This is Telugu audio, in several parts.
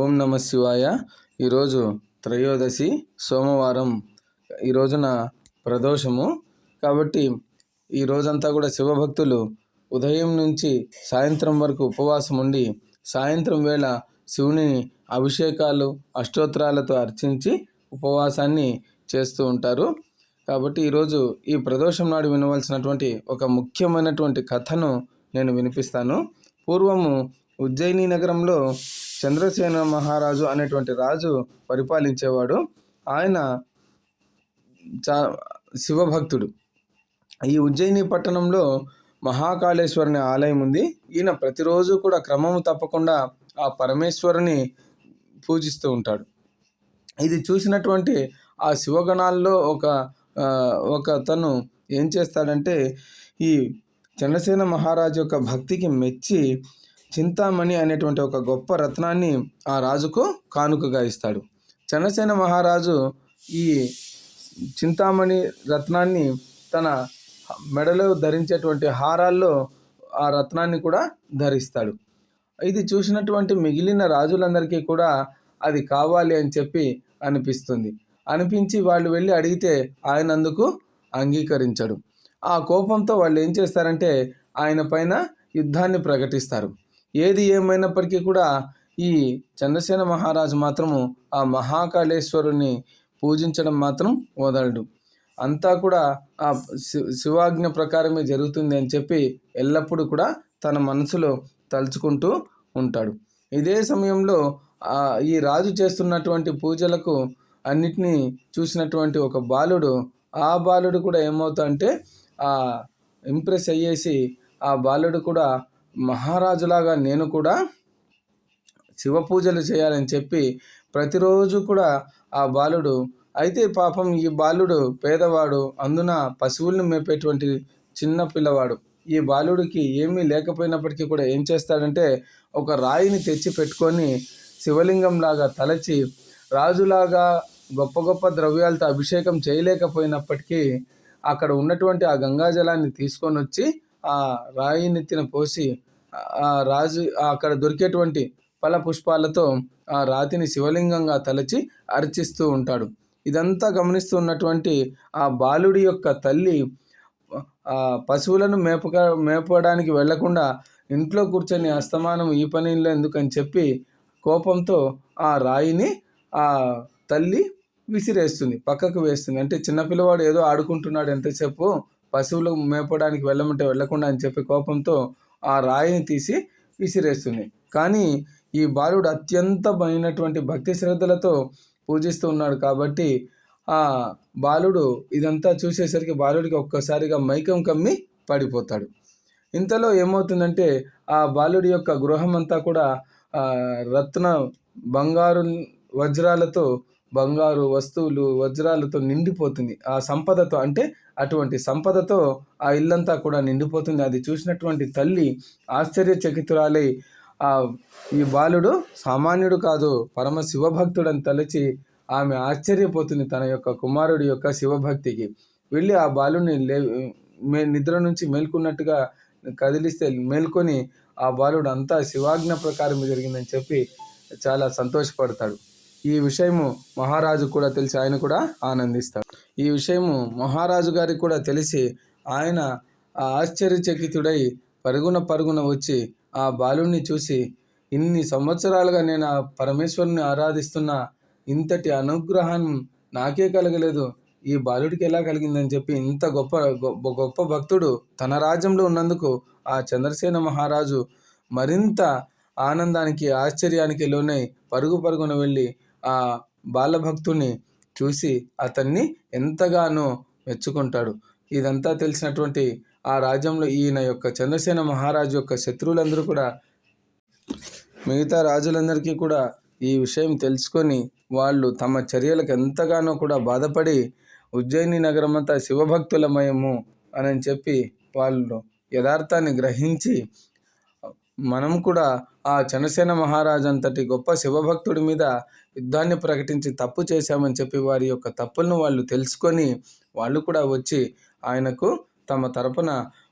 ఓం నమ శివాయ. ఈరోజు త్రయోదశి సోమవారం. ఈ రోజున ప్రదోషము. కాబట్టి ఈ రోజంతా కూడా శివభక్తులు ఉదయం నుంచి సాయంత్రం వరకు ఉపవాసం ఉండి సాయంత్రం వేళ శివుని అభిషేకాలు అష్టోత్తరాలతో అర్చించి ఉపవాసాన్ని చేస్తూ ఉంటారు. కాబట్టి ఈరోజు ఈ ప్రదోషం నాడు వినవలసినటువంటి ఒక ముఖ్యమైనటువంటి కథను నేను వినిపిస్తాను. పూర్వము ఉజ్జయిని నగరంలో చంద్రసేన మహారాజు అనేటువంటి రాజు పరిపాలించేవాడు. ఆయన చా శివభక్తుడు. ఈ ఉజ్జయిని పట్టణంలో మహాకాళేశ్వరుని ఆలయం ఉంది. ఈయన ప్రతిరోజు కూడా క్రమము తప్పకుండా ఆ పరమేశ్వరుని పూజిస్తూ ఉంటాడు. ఇది చూసినటువంటి ఆ శివగణాల్లో ఒక ఒక తను ఏం చేస్తాడంటే ఈ చంద్రసేన మహారాజు యొక్క భక్తికి మెచ్చి చింతామణి అనేటువంటి ఒక గొప్ప రత్నాన్ని ఆ రాజుకు కానుకగా ఇస్తాడు. చంద్రసేన మహారాజు ఈ చింతామణి రత్నాన్ని తన మెడలో ధరించేటువంటి హారాల్లో ఆ రత్నాన్ని కూడా ధరిస్తాడు. ఇది చూసినటువంటి మిగిలిన రాజులందరికీ కూడా అది కావాలి అని చెప్పి అనిపిస్తుంది. అనిపించి వాళ్ళు వెళ్ళి అడిగితే ఆయన అందుకు అంగీకరించడు. ఆ కోపంతో వాళ్ళు ఏం చేస్తారంటే ఆయన పైన యుద్ధాన్ని ప్రకటిస్తారు. ఏది ఏమైనప్పటికీ కూడా ఈ చంద్రసేన మహారాజు మాత్రము ఆ మహాకాళేశ్వరుని పూజించడం మాత్రం వదలడు. అంతా కూడా ఆ శి- శివాజ్ఞ ప్రకారమే జరుగుతుంది అని చెప్పి ఎల్లప్పుడూ కూడా తన మనసులో తలుచుకుంటూ ఉంటాడు. ఇదే సమయంలో ఈ రాజు చేస్తున్నటువంటి పూజలకు అన్నిటినీ చూసినటువంటి ఒక బాలుడు ఆ బాలుడు కూడా ఏమవుతా అంటే ఆ ఇంప్రెస్ అయ్యేసి ఆ బాలుడు కూడా మహారాజులాగా నేను కూడా శివ పూజలు చేయాలని చెప్పి ప్రతిరోజు కూడా ఆ బాలుడు అయితే పాపం ఈ బాలుడు పేదవాడు అందున పశువులను మేపేటువంటి చిన్న పిల్లవాడు. ఈ బాలుడికి ఏమీ లేకపోయినప్పటికీ కూడా ఏం చేస్తాడంటే ఒక రాయిని తెచ్చి పెట్టుకొని శివలింగంలాగా తలచి రాజులాగా గొప్ప గొప్ప ద్రవ్యాలతో అభిషేకం చేయలేకపోయినప్పటికీ అక్కడ ఉన్నటువంటి ఆ గంగాజలాన్ని తీసుకొని వచ్చి ఆ రాయి నెత్తిన పోసి ఆ రాజు అక్కడ దొరికేటువంటి ఫల పుష్పాలతో ఆ రాతిని శివలింగంగా తలచి అర్చిస్తూ ఉంటాడు. ఇదంతా గమనిస్తూ ఉన్నటువంటి ఆ బాలుడి యొక్క తల్లి ఆ పశువులను మేపక మేపడానికి వెళ్ళకుండా ఇంట్లో కూర్చొని అస్తమానం ఈ పనిలో ఎందుకని చెప్పి కోపంతో ఆ రాయిని ఆ తల్లి విసిరేస్తుంది పక్కకు వేస్తుంది. అంటే చిన్నపిల్లవాడు ఏదో ఆడుకుంటున్నాడు ఎంతసేపు పశువులు మేపడానికి వెళ్ళమంటే వెళ్ళకుండా అని చెప్పి కోపంతో ఆ రాయిని తీసి విసిరేస్తుంది. కానీ ఈ బాలుడు అత్యంతమైనటువంటి భక్తి శ్రద్ధలతో పూజిస్తూ ఉన్నాడు కాబట్టి ఆ బాలుడు ఇదంతా చూసేసరికి బాలుడికి ఒక్కసారిగా మైకం కమ్మి పడిపోతాడు. ఇంతలో ఏమవుతుందంటే ఆ బాలుడి యొక్క గృహం అంతా కూడా రత్న బంగారు వజ్రాలతో బంగారు వస్తువులు వజ్రాలతో నిండిపోతుంది. ఆ సంపదతో అంటే అటువంటి సంపదతో ఆ ఇల్లంతా కూడా నిండిపోతుంది. అది చూసినటువంటి తల్లి ఆశ్చర్యచకితురాలై ఆ ఈ బాలుడు సామాన్యుడు కాదు పరమ శివభక్తుడని తలచి ఆమె ఆశ్చర్యపోతుంది తన యొక్క కుమారుడి యొక్క శివభక్తికి. వెళ్ళి ఆ బాలుని లే మే నిద్ర నుంచి మేల్కొన్నట్టుగా కదిలిస్తే మేల్కొని ఆ బాలుడు అంతా శివాజ్ఞ ప్రకారం జరిగిందని చెప్పి చాలా సంతోషపడతాడు. ఈ విషయము మహారాజు కూడా తెలిసి ఆయన కూడా ఆనందిస్తాడు ఈ విషయము మహారాజు గారికి కూడా తెలిసి ఆయన ఆ ఆశ్చర్యచకితుడై పరుగున పరుగున వచ్చి ఆ బాలుని చూసి ఇన్ని సంవత్సరాలుగా నేను ఆ పరమేశ్వరుని ఆరాధిస్తున్న ఇంతటి అనుగ్రహం నాకే కలగలేదు. ఈ బాలుడికి ఎలా కలిగిందని చెప్పి ఇంత గొప్ప గొప్ప గొప్ప భక్తుడు తన రాజ్యంలో ఉన్నందుకు ఆ చంద్రసేన మహారాజు మరింత ఆనందానికి ఆశ్చర్యానికి లోనై పరుగు పరుగున వెళ్ళి ఆ బాలభక్తుని చూసి అతన్ని ఎంతగానో మెచ్చుకుంటాడు. ఇదంతా తెలిసినటువంటి ఆ రాజ్యంలో ఈయన యొక్క చంద్రసేన మహారాజు యొక్క శత్రువులందరూ కూడా మిగతా రాజులందరికీ కూడా ఈ విషయం తెలుసుకొని వాళ్ళు తమ చర్యలకు ఎంతగానో కూడా బాధపడి ఉజ్జయిని నగరం అంతా శివభక్తులమయము అని చెప్పి వాళ్ళు యథార్థాన్ని గ్రహించి మనం కూడా ఆ చనసేన మహారాజు అంతటి గొప్ప శివభక్తుడి మీద యుద్ధాన్ని ప్రకటించి తప్పు చేశామని చెప్పి వారి యొక్క తప్పులను వాళ్ళు తెలుసుకొని వాళ్ళు కూడా వచ్చి ఆయనకు తమ తరపున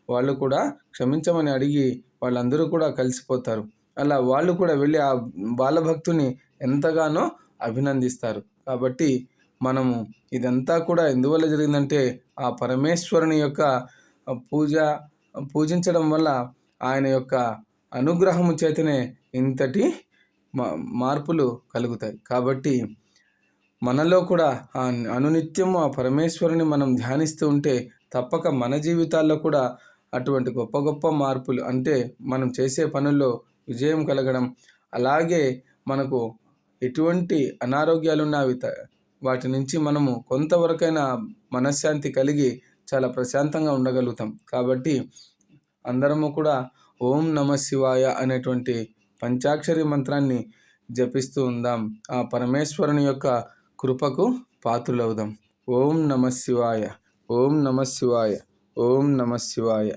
వాళ్ళు కూడా క్షమించమని అడిగి వాళ్ళందరూ కూడా కలిసిపోతారు. అలా వాళ్ళు కూడా వెళ్ళి ఆ బాలభక్తుని ఎంతగానో అభినందిస్తారు. కాబట్టి మనము ఇదంతా కూడా ఎందువల్ల జరిగిందంటే ఆ పరమేశ్వరుని యొక్క పూజ పూజించడం వల్ల ఆయన యొక్క అనుగ్రహము చేతనే ఇంతటి మా మార్పులు కలుగుతాయి. కాబట్టి మనలో కూడా ఆ అనునిత్యము ఆ పరమేశ్వరుని మనం ధ్యానిస్తూ ఉంటే తప్పక మన జీవితాల్లో కూడా అటువంటి గొప్ప గొప్ప మార్పులు అంటే మనం చేసే పనుల్లో విజయం కలగడం అలాగే మనకు ఎటువంటి అనారోగ్యాలు అవి వాటి నుంచి మనము కొంతవరకైనా మనశ్శాంతి కలిగి చాలా ప్రశాంతంగా ఉండగలుగుతాం. కాబట్టి అందరము కూడా ఓం నమ శివాయ అనేటువంటి పంచాక్షరి మంత్రాన్ని జపిస్తూ ఉందాం. ఆ పరమేశ్వరుని యొక్క కృపకు పాత్రులవుదాం. ఓం నమ శివాయ. ఓం నమ శివాయ. ఓం నమ శివాయ.